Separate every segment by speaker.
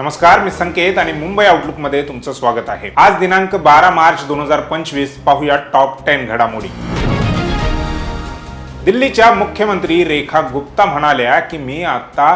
Speaker 1: नमस्कार मी संकेत आणि मुंबई आउटलुकमध्ये तुमचं स्वागत आहे. आज दिनांक बारा मार्च दोन हजार पंचवीस पाहूया टॉप टेन घडामोडी. दिल्लीच्या मुख्यमंत्री रेखा गुप्ता म्हणाल्या की मी आता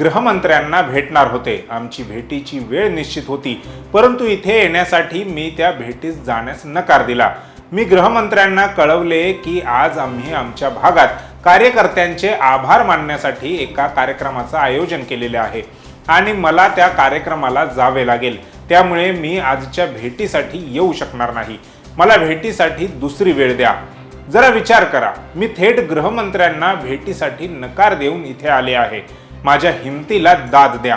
Speaker 1: गृहमंत्र्यांना भेटणार होते. आमची भेटीची वेळ निश्चित होती. परंतु इथे येण्यासाठी मी त्या भेटीस जाण्यास नकार दिला. मी गृहमंत्र्यांना कळवले की आज आम्ही आमच्या भागात कार्यकर्त्यांचे आभार मानण्यासाठी एका कार्यक्रमाचं आयोजन केलेले आहे. आणि मला त्या कार्यक्रमाला जावे लागेल. त्यामुळे मी आजच्या भेटीसाठी येऊ शकणार नाही. मला भेटीसाठी दुसरी वेळ द्या. जरा विचार करा. मी थेट गृहमंत्र्यांना भेटीसाठी नकार देऊन इथे आले आहे. माझ्या हिमतीला दाद द्या.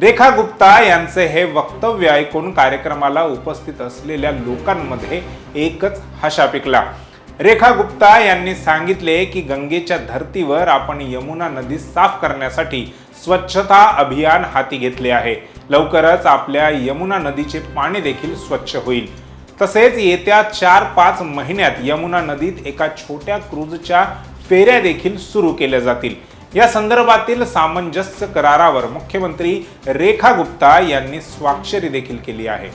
Speaker 1: रेखा गुप्ता यांचे हे वक्तव्य ऐकून कार्यक्रमाला उपस्थित असलेल्या लोकांमध्ये एकच हशा पिकला. रेखा गुप्ता यांनी सांगितले की गंगेच्या धर्तीवर आपण यमुना नदी साफ करण्यासाठी स्वच्छता अभियान हाती घेतले आहे. लवकरच आपल्या यमुना नदीचे पाणी देखील स्वच्छ होईल. तसेच येत्या चार पाच महिन्यात यमुना नदीत एका छोट्या क्रूजच्या फेऱ्या देखील सुरू केल्या जातील. या संदर्भातील सामंजस्य करारावर मुख्यमंत्री रेखा गुप्ता यांनी स्वाक्षरी देखील केली आहे.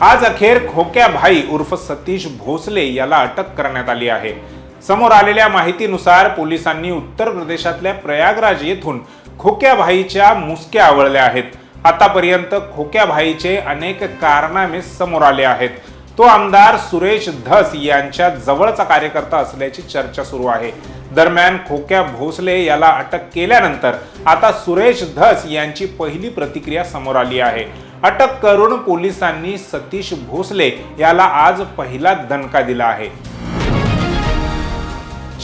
Speaker 1: आज अखेर खोक्या भाई उर्फ सतीश भोसले याला अटक करण्यात आली आहे. समोर आलेल्या माहितीनुसार पोलिसांनी उत्तर प्रदेशातल्या प्रयागराज येथून खोक्या भाईच्या मुसक्या आवळल्या आहेत. आतापर्यंत खोक्या भाईचे अनेक कारनामे समोर आले आहेत. तो आमदार सुरेश धस यांच्या जवळचा कार्यकर्ता असल्याची चर्चा सुरू आहे. दरम्यान खोक्या भोसले याला अटक केल्यानंतर आता सुरेश धस यांची पहिली प्रतिक्रिया समोर आली आहे. अटक करून पोलिसांनी सतीश भोसले याला आज पहिला दणका दिला आहे.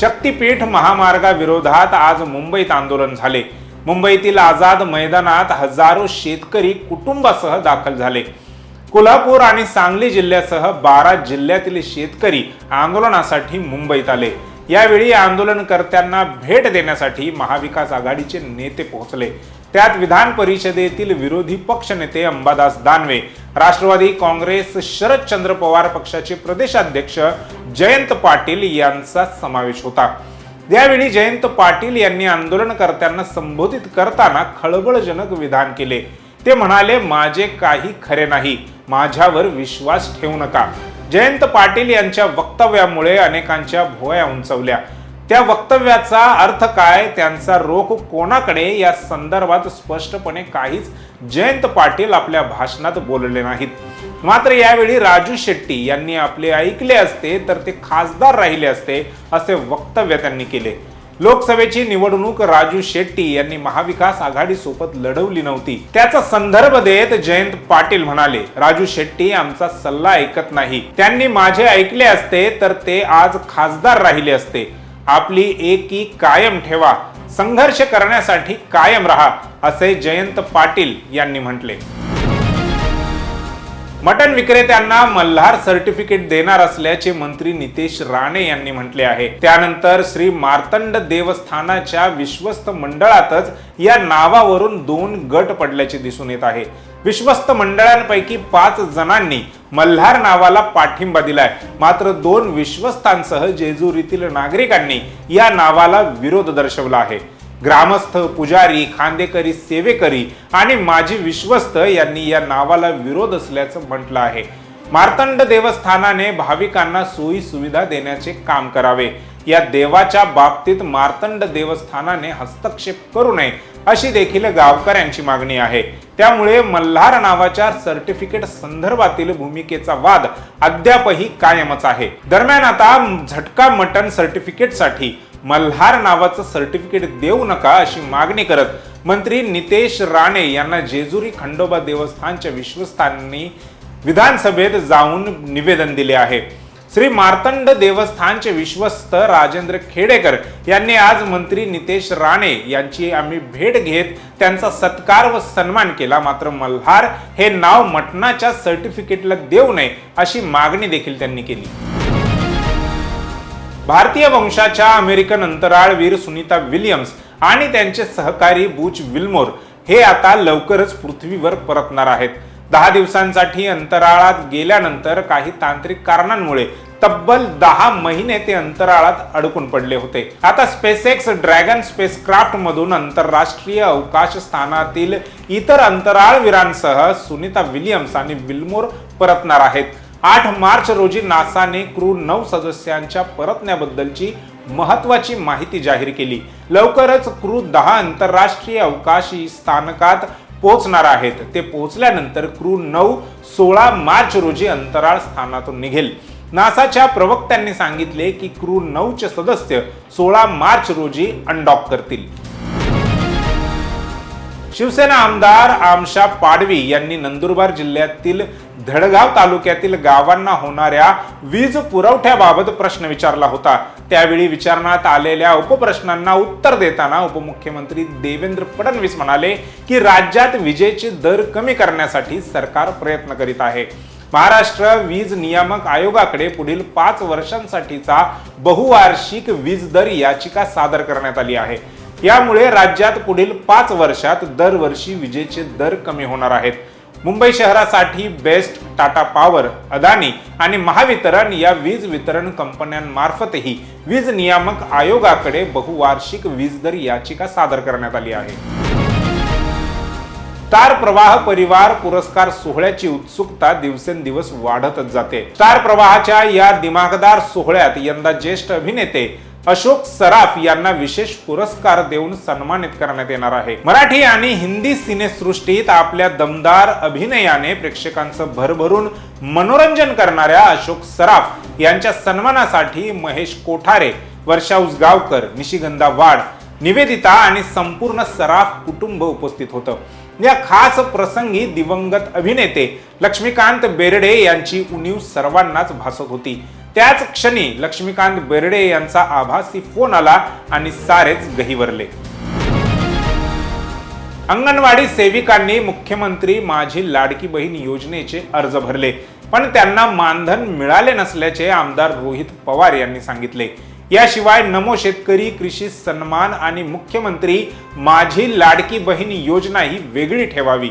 Speaker 1: शक्तीपीठ महामार्गाविरोधात आज मुंबईत आंदोलन झाले. मुंबईतील आझाद मैदानात हजारो शेतकरी कुटुंबासह दाखल झाले. कोल्हापूर आणि सांगली जिल्ह्यासह बारा जिल्ह्यातील शेतकरी आंदोलनासाठी मुंबईत आले. यावेळी आंदोलनकर्त्यांना भेट देण्यासाठी महाविकास आघाडीचे नेते पोहोचले. त्यात विधान परिषदेतील विरोधी पक्षनेते अंबादास दानवे राष्ट्रवादी काँग्रेस शरदचंद्र पवार पक्षाचे प्रदेशाध्यक्ष जयंत पाटील यांचा समावेश होता. यावेळी जयंत पाटील यांनी आंदोलनकर्त्यांना संबोधित करताना खळबळजनक विधान केले. ते म्हणाले माझे काही खरे नाही. माझ्यावर विश्वास ठेवू नका. जयंत पाटील यांच्या वक्तव्यामुळे अनेकांच्या भोया उंचवल्या. त्या वक्तव्याचा अर्थ काय? त्यांचा रोख कोणाकडे? या संदर्भात स्पष्टपणे काहीच जयंत पाटील आपल्या भाषणात बोलले नाहीत. मात्र यावेळी राजू शेट्टी यांनी आपले ऐकले असते तर ते खासदार राहिले असते असे वक्तव्य त्यांनी केले. लोकसभेची निवडणूक राजू शेट्टी यांनी महाविकास आघाडी सोबत लढवली नव्हती. त्याचा संदर्भ देत जयंत पाटील म्हणाले राजू शेट्टी आमचा सल्ला ऐकत नाही. त्यांनी माझे ऐकले असते तर ते आज खासदार राहिले असते. आपली एकी कायम ठेवा. संघर्ष करण्यासाठी कायम राहा असे जयंत पाटील यांनी म्हटले. मटन विक्रेत्यांना मल्हार सर्टिफिकेट देणार असल्याचे मंत्री नितेश राणे यांनी म्हटले आहे. त्यानंतर श्री मार्तंड देवस्थानाच्या विश्वस्त मंडळातच या नावावरून दोन गट पडल्याचे दिसून येत आहे. विश्वस्त मंडळांपैकी पाच जणांनी मल्हार नावाला पाठिंबा दिलाय. मात्र दोन विश्वस्तांसह जेजुरीतील नागरिकांनी या नावाला विरोध दर्शवला आहे. ग्रामस्थ पुजारी खांदेकरी सेवेकरी आणि माजी विश्वस्त यांनी या नावाला विरोध असल्याचं म्हटलं आहे. मार्तंड देवस्थानाने भाविकांना सोयी सुविधा देण्याचे काम करावे. या देवाच्या बाबतीत मार्तंड देवस्थानाने हस्तक्षेप करू नये अशी देखील गावकऱ्यांची मागणी आहे. त्यामुळे मल्हार नावाच्या सर्टिफिकेट संदर्भातील भूमिकेचा वाद अद्यापही कायमच आहे. दरम्यान आता झटका मटन सर्टिफिकेटसाठी मल्हार नावाचं सर्टिफिकेट देऊ नका अशी मागणी करत मंत्री नितेश राणे यांना जेजुरी खंडोबा देवस्थानच्या विश्वस्तांनी विधानसभेत जाऊन निवेदन दिले आहे. श्री मार्तंड देवस्थानचे विश्वस्त राजेंद्र खेडेकर यांनी आज मंत्री नितेश राणे यांची आम्ही भेट घेत त्यांचा सत्कार व सन्मान केला. मात्र मल्हार हे नाव मटणाच्या सर्टिफिकेटला देऊ नये अशी मागणी देखील त्यांनी केली. भारतीय वंशाच्या अमेरिकन अंतराळवीर सुनीता विलियम्स आणि त्यांचे सहकारी बुच विल्मोर हे आता लवकरच पृथ्वीवर परतणार आहेत. दहा दिवसांसाठी अंतराळात गेल्यानंतर काही तांत्रिक कारणांमुळे तब्बल दहा महिने ते अंतराळात अडकून पडले होते. आता स्पेसेक्स ड्रॅगन स्पेसक्राफ्ट मधून आंतरराष्ट्रीय अवकाश स्थानातील इतर अंतराळवीरांसह सुनीता विलियम्स आणि विल्मोर परतणार आहेत. आठ मार्च रोजी नासाने क्रू नऊ सदस्यांच्या परतण्याबद्दलची महत्वाची माहिती जाहीर केली. लवकरच क्रू दहा आंतरराष्ट्रीय अवकाशी स्थानकात पोहोचणार आहेत. ते पोहोचल्यानंतर क्रू नऊ सोळा मार्च रोजी अंतराळ स्थानातून निघेल. नासाच्या प्रवक्त्यांनी सांगितले की क्रू नऊचे सदस्य सोळा मार्च रोजी अनडॉक करतील. शिवसेना आमदार आमशा पाडवी यांनी नंदुरबार जिल्ह्यातील धडगाव तालुक्यातील गावांना होणाऱ्या वीज पुरवठ्याबाबत प्रश्न विचारला होता. त्यावेळी विचारण्यात आलेल्या उपप्रश्नांना उत्तर देताना उपमुख्यमंत्री देवेंद्र फडणवीस म्हणाले की राज्यात विजेचे दर कमी करण्यासाठी सरकार प्रयत्न करीत आहे. महाराष्ट्र वीज नियामक आयोगाकडे पुढील पाच वर्षांसाठीचा बहुवार्षिक वीज दर याचिका सादर करण्यात आली आहे. यामुळे राज्यात पुढील पाच वर्षात दरवर्षी विजेचे दर कमी होणार आहेत. मुंबई शहरासाठी बेस्ट टाटा पॉवर अदानी आणि महावितरण या वीज वितरण कंपन्यांमार्फतही वीज नियामक आयोगाकडे बहुवार्षिक वीज दर याचिका सादर करण्यात आली आहे. स्टार प्रवाह परिवार पुरस्कार सोहळ्याची उत्सुकता दिवसेंदिवस वाढतच जाते. स्टार प्रवाहाच्या या दिमागदार सोहळ्यात यंदा ज्येष्ठ अभिनेते अशोक सराफ यांना विशेष पुरस्कार देऊन सन्मानित करण्यात येणार आहे. मराठी आणि हिंदी सिनेसृष्टीत आपल्या दमदार अभिनयाने प्रेक्षकांचं भरभरून मनोरंजन करणाऱ्या अशोक सराफ यांच्या सन्मानासाठी महेश कोठारे वर्षा उसगावकर निशिगंधा वाड निवेदिता आणि संपूर्ण सराफ कुटुंब उपस्थित होतं. या खास प्रसंगी दिवंगत अभिनेते लक्ष्मीकांत बेर्डे यांची उणीव सर्वांनाच भासत होती. त्याच क्षणी लक्ष्मीकांत बेर्डे यांचा आभासी फोन आला आणि सारेच गहिवरले. अंगणवाडी सेविकांनी मुख्यमंत्री माझी लाडकी बहीण योजनेचे अर्ज भरले. पण त्यांना मानधन मिळाले नसल्याचे आमदार रोहित पवार यांनी सांगितले. याशिवाय नमो शेतकरी कृषी सन्मान आणि मुख्यमंत्री माझी लाडकी बहीण योजना ही वेगळी ठेवावी.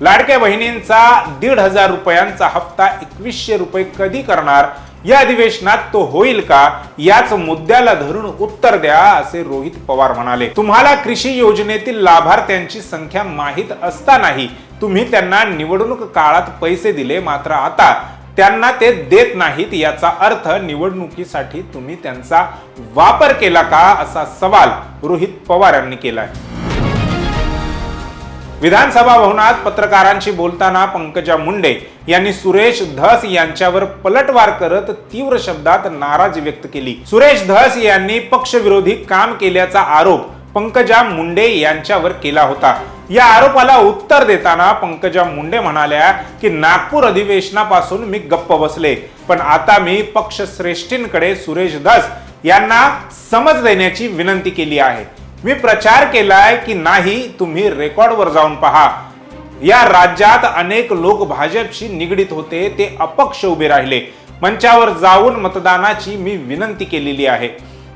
Speaker 1: लाडक्या बहिणींचा दीड हजार रुपयांचा हप्ता एकवीसशे रुपये कधी करणार? या अधिवेशनात तो होईल का? याच मुद्द्याला धरून उत्तर द्या असे रोहित पवार म्हणाले. तुम्हाला कृषी योजनेतील लाभार्थ्यांची संख्या माहीत असतानाही तुम्ही त्यांना निवडणूक काळात पैसे दिले मात्र आता त्यांना ते देत नाहीत याचा अर्थ निवडणुकीसाठी तुम्ही त्यांचा वापर केला का असा सवाल रोहित पवार यांनी केलाय. विधानसभा भवनात पत्रकारांशी बोलताना पंकजा मुंडे यांनी सुरेश धस यांच्यावर पलटवार करत तीव्र शब्दात नाराजी व्यक्त केली. सुरेश धस यांनी पक्षविरोधी काम केल्याचा आरोप पंकजा मुंडे यांच्यावर केला होता. या आरोपाला उत्तर देताना पंकजा मुंडे म्हणाल्या की नागपूर अधिवेशनापासून मी गप्प बसले पण आता मी पक्ष श्रेष्ठींकडे सुरेश धस यांना समज देण्याची विनंती केली आहे. मी प्रचार केलाय की नाही तुम्ही रेकॉर्डवर जाऊन पहा. या राज्यात अनेक लोक भाजपशी निगडीत होते ते अपक्ष उभे राहिले. मंचावर जाऊन मतदानाची मी विनंती केलेली आहे.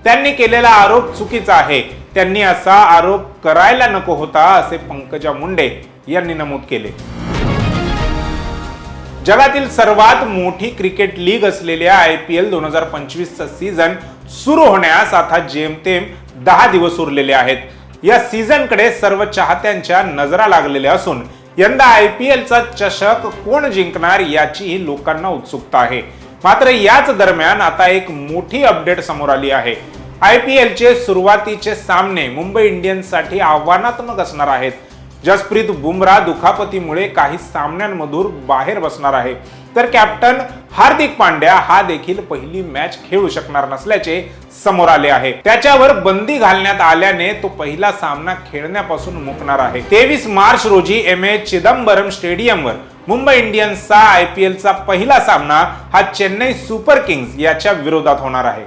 Speaker 1: त्यांनी केलेला आरोप चुकीचा आहे. त्यांनी असा आरोप करायला नको होता असे पंकजा मुंडे यांनी नमूद केले. जगातील सर्वात मोठी क्रिकेट लीग असलेल्या आय पी एल दोन हजार पंचवीसचा सीझन सुरू होण्यास आता जेमतेम दहा दिवस उरलेले आहेत. या सीझनकडे सर्व चाहत्यांच्या नजरा लागलेल्या असून यंदा आय पी एलचा चषक कोण जिंकणार याचीही लोकांना उत्सुकता आहे. मात्र याच दरम्यान आता एक मोठी अपडेट समोर आली आहे. आय पी एलचे सुरुवातीचे सामने मुंबई इंडियन्ससाठी आव्हानात्मक असणार आहेत. जसप्रीत बुमराह दुखापतीमुळे काही सामन्यांमधून बाहेर बसणार आहे. तर कॅप्टन हार्दिक पांड्या हा देखील पहिली मॅच खेळू शकणार नसल्याचे समोर आले आहे. त्याच्यावर बंदी घालण्यात आल्याने तो पहिला सामना खेळण्यापासून मुकणार आहे. तेवीस मार्च रोजी एम. ए. चिदंबरम स्टेडियमवर मुंबई इंडियन्सचा आय पी एलचा पहिला सामना हा चेन्नई सुपर किंग्स याच्या विरोधात होणार आहे.